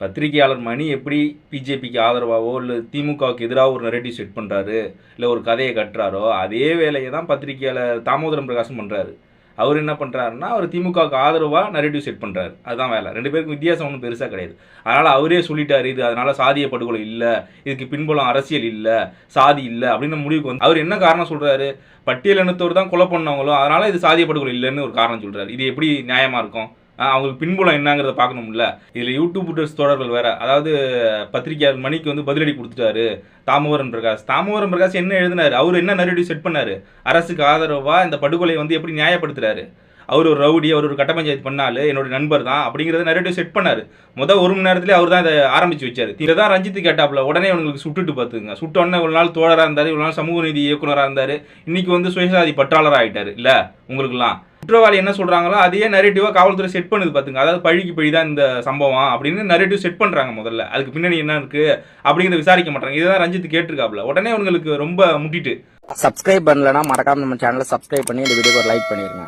பத்திரிகையாளர் மணி எப்படி பிஜேபிக்கு ஆதரவாகவோ இல்லை திமுகவுக்கு எதிராக ஒரு நெரேட்டிவ் செட் பண்ணுறாரு இல்லை ஒரு கதையை கட்டுறாரோ அதே வேலையை தான் பத்திரிகையாளர் தாமோதரம் பிரகாசம் பண்ணுறாரு அவர் என்ன பண்ணுறாருன்னா அவர் திமுகவுக்கு ஆதரவாக நரேட்டிவ் செட் பண்ணுறாரு அதுதான் வேலை. ரெண்டு பேருக்கும் வித்தியாசம் ஒன்றும் பெருசாக கிடையாது. அதனால் அவரே சொல்லிட்டார் இது அதனால் சாதிய படுகொலை இல்லை இதுக்கு பின்புலம் அரசியல் இல்லை சாதி இல்லை அப்படின்னு முடிவுக்கு வந்து அவர் என்ன காரணம் சொல்கிறாரு பட்டியல் இனத்தவர் தான் கொலை பண்ணவங்களும் அதனால் இது சாதிய படுகொலை இல்லைன்னு ஒரு காரணம் சொல்கிறாரு இது எப்படி நியாயமாக இருக்கும்? அவங்களுக்கு பின்புலம் என்னங்கிறத பார்க்கணும்ல. இதில் யூடியூபர்ஸ் தொடர்கள் வேற அதாவது பத்திரிகையாளர் மணிக்கு வந்து பதிலடி கொடுத்துட்டாரு தாமோதரன் பிரகாஷ். தாமோதரன் பிரகாஷ் என்ன எழுதினார்? அவர் என்ன நெரேட்டிவ் செட் பண்ணார்? அரசுக்கு ஆதரவாக இந்த படுகொலையை வந்து எப்படி நியாயப்படுத்துறாரு? அவர் ஒரு ரவுடி அவர் ஒரு கட்ட பஞ்சாயத்து பண்ணாலு என்னோட நண்பர் தான் அப்படிங்கிறத நிறைய செட் பண்ணார். முதல் ஒரு மணி நேரத்துலேயே அவர் தான் இதை ஆரம்பிச்சு வச்சார். இதை தான் ரஞ்சித் கேட்டாப்ல உடனே அவங்களுக்கு சுட்டுட்டு பார்த்துங்க சுட்டோடனே ஒரு நாள் தோழராக இருந்தார் ஒரு நாள் சமூக நீதி இயக்குனராக இருந்தார் இன்னைக்கு வந்து சுயசாதி பற்றாளராக ஆகிட்டார் இல்லை உங்களுக்குலாம் குற்றவாளி என்ன சொல்றாங்களோ அதையே நெரேட்டிவா காவல்துறை செட் பண்ணுது பாத்துங்க. அதாவது பழிக்கு பழி தான் இந்த சம்பவம் அப்படின்னு நரேட்டிவ் செட் பண்றாங்க முதல்ல. அதுக்கு பின்னாடி என்ன இருக்கு அப்படிங்கிறத விசாரிக்க மாட்டாங்க. இதுதான் ரஞ்சித் கேட்டிருக்காப்ல உடனே அவங்களுக்கு ரொம்ப முட்டிட்டு. சப்ஸ்கிரைப் பண்ணலன்னா மறக்காம நம்ம சேனலை சப்ஸ்கிரைப் பண்ணி இந்த வீடியோக்கு ஒரு லைக் பண்ணிருங்க.